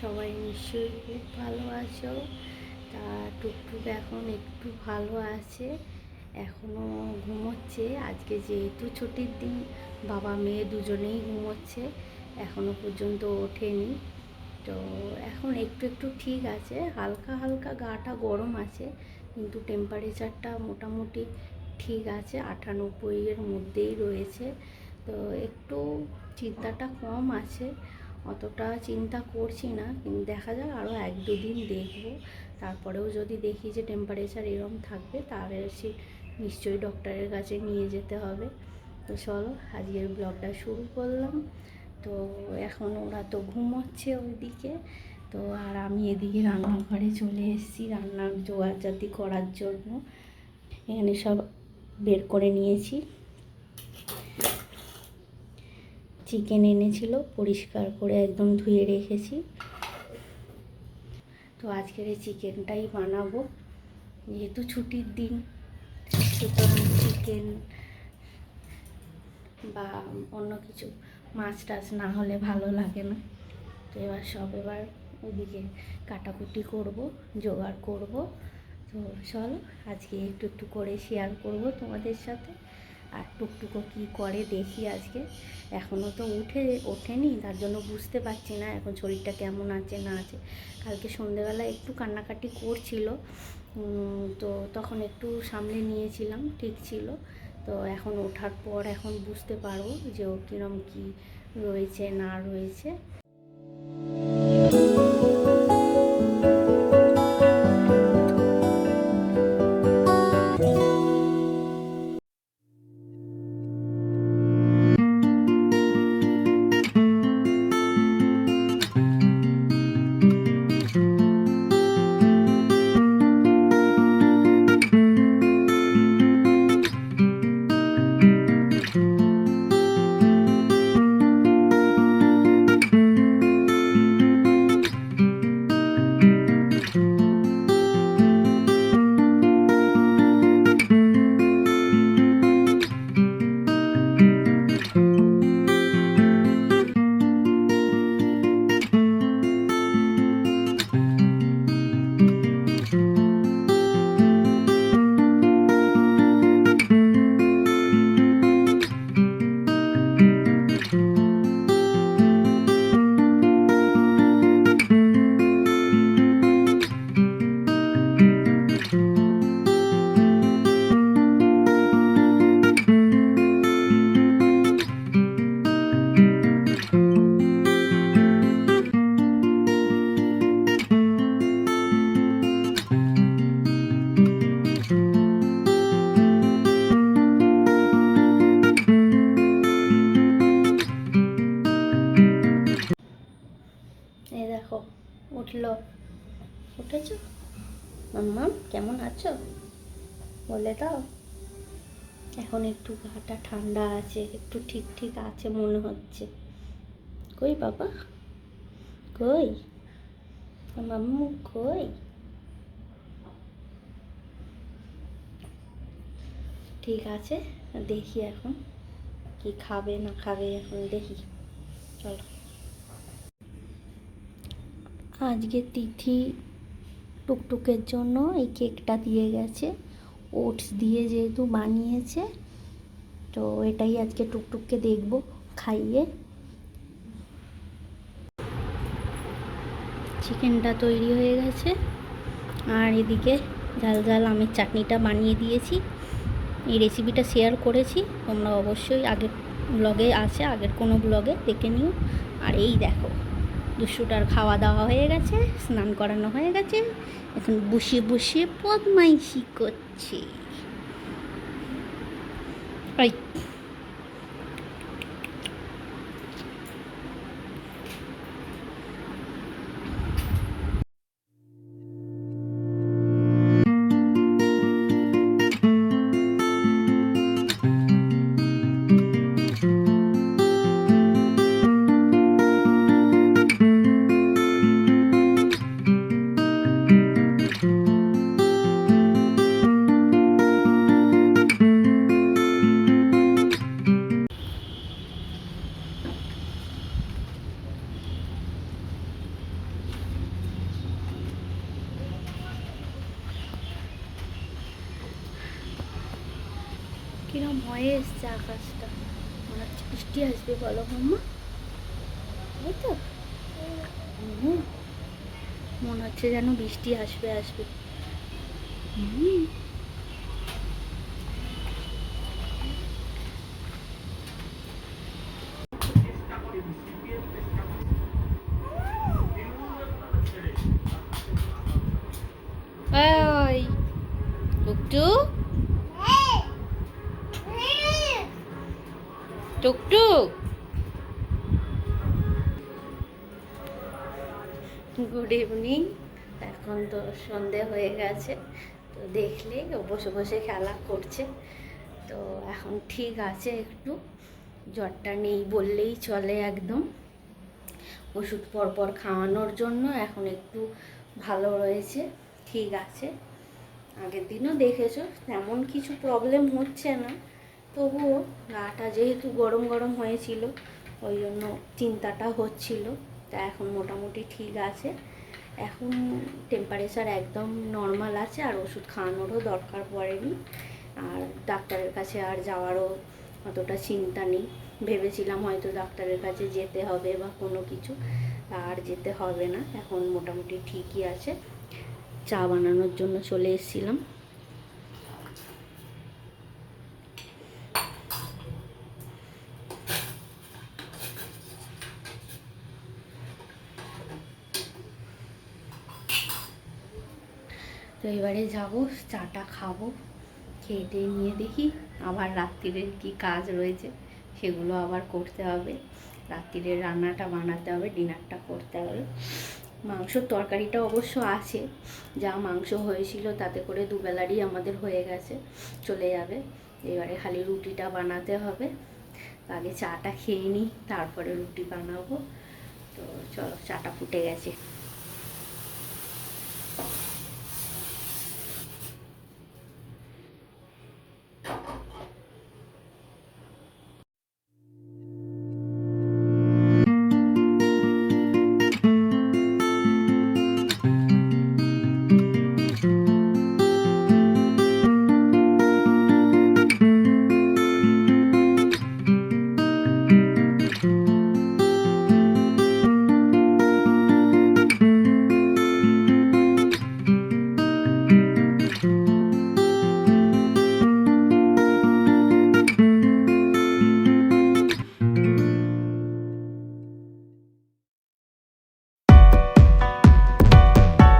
সবাই নিশ্চয়ই খুব ভালো আছো। তা টুকটুক এখন একটু ভালো আছে এখনও ঘুমোচ্ছে। আজকে যেহেতু ছুটির দিন, বাবা মেয়ে দুজনেই ঘুমোচ্ছে এখনও পর্যন্ত ওঠেনি। তো এখন একটু একটু ঠিক আছে, হালকা হালকা গাটা গরম আছে, কিন্তু টেম্পারেচারটা মোটামুটি ঠিক আছে, আটানব্বইয়ের মধ্যেই রয়েছে। তো একটু চিন্তাটা কম আছে অতটা চিন্তা করছি না, কিন্তু দেখা যাক আরও এক দুদিন দেখব। তারপরেও যদি দেখি যে টেম্পারেচার এরম থাকবে, তাহলে সে নিশ্চয়ই ডক্টরের কাছে নিয়ে যেতে হবে। তো চলো, আজকের ব্লগটা শুরু করলাম। তো এখন ওরা তো ঘুমোচ্ছে ওইদিকে। তো আর আমি এদিকে রান্নাঘরে চলে এসেছি রান্নার জোগাড়জাতি করার জন্য। এখানে সব বের করে নিয়েছি। চিকেন এনেছিল, পরিষ্কার করে একদম ধুয়ে রেখেছি। তো আজকের এই চিকেনটাই বানাবো। যেহেতু ছুটির দিন, সুতরাং চিকেন বা অন্য কিছু মাছ টাছ না হলে ভালো লাগে না। তো এবার সব এবার ওইদিকে কাটাকুটি করব, জোগাড় করব। তো চলো আজকে একটু একটু করে শেয়ার করব তোমাদের সাথে। আর টুকটুকো কী করে দেখি আজকে? এখনও তো উঠে, ওঠেনি, তার জন্য বুঝতে পারছি না এখন শরীরটা কেমন আছে, না আছে। কালকে সন্ধেবেলা একটু কান্নাকাটি করছিল তো তখন একটু সামলে নিয়েছিলাম, ঠিক ছিল। তো এখন ওঠার পর এখন বুঝতে পারব যে ও কীরম কী রয়েছে, না রয়েছে। উঠল। উঠেছ? মাম্মা, কেমন আছো? বলে দাও। এখন একটু গাটা ঠান্ডা আছে, একটু ঠিক ঠিক আছে মনে হচ্ছে। কই বাবা? কই? মাম্মু, কই? ঠিক আছে, দেখি এখন কি খাবে না খাবে, এখন দেখি। চলো। আজকে তিথি টুকটুকের জন্য এই কেকটা দিয়ে গেছে। ওটস দিয়ে যেহেতু বানিয়েছে, তো এটাই আজকে টুকটুককে দেখব, খাইয়ে। চিকেনটা তৈরি হয়ে গেছে। আর এদিকে ঝাল ঝাল আমের চাটনিটা বানিয়ে দিয়েছি। এই রেসিপিটা শেয়ার করেছি, তোমরা অবশ্যই আগের ব্লগে আছে, আগের কোনো ব্লগে দেখে নিও। আর এই দেখো দুশুটার খাওয়া দাওয়া হয়ে গেছে, স্নান করানো হয়ে গেছে। এখন বসে বসে পদমাইশি করছে। ওই এরকম হয়ে এসছে আকাশটা? মনে হচ্ছে বৃষ্টি আসবে, বলো মাম্মা তাই তো। মনে হচ্ছে যেন বৃষ্টি আসবে আসবে। হুম। টুকটুক। গুড ইভিনিং এখন তো সন্ধে হয়ে গেছে, তো দেখলেই ও বসে বসে খেলা করছে। তো এখন ঠিক আছে একটু, জ্বরটা নেই বললেই চলে একদম। ওষুধ পরপর খাওয়ানোর জন্য এখন একটু ভালো রয়েছে, ঠিক আছে। আগের দিনও দেখেছ, তেমন কিছু প্রবলেম হচ্ছে না। তবুও গাটা যেহেতু গরম গরম হয়েছিল, ওই জন্য চিন্তাটা হচ্ছিল, তা এখন মোটামুটি ঠিক আছে। এখন টেম্পারেচার একদম নর্মাল আছে, আর ওষুধ খাওয়ানোরও দরকার পড়েনি। আর ডাক্তারের কাছে আর যাওয়ারও অতটা চিন্তা নেই। ভেবেছিলাম হয়তো ডাক্তারের কাছে যেতে হবে বা কোনো কিছু আর যেতে হবে না। এখন মোটামুটি ঠিকই আছে। চা বানানোর জন্য চলে এসেছিলাম। তো এবারে যাব, চাটা খাব, খেয়ে নিয়ে দেখি আবার রাত্রিরের কি কাজ রয়েছে, সেগুলো আবার করতে হবে। রাত্রিরের রান্নাটা বানাতে হবে, ডিনারটা করতে হবে। মাংসর তরকারিটা অবশ্য আছে, যা মাংস হয়েছিল তাতে করে দুবেলারই আমাদের হয়ে গেছে, চলে যাবে। এবারে খালি রুটিটা বানাতে হবে, আগে চাটা খেয়ে নিই, তারপরে রুটি বানাবো। তো চলো, চাটা ফুটে গেছে।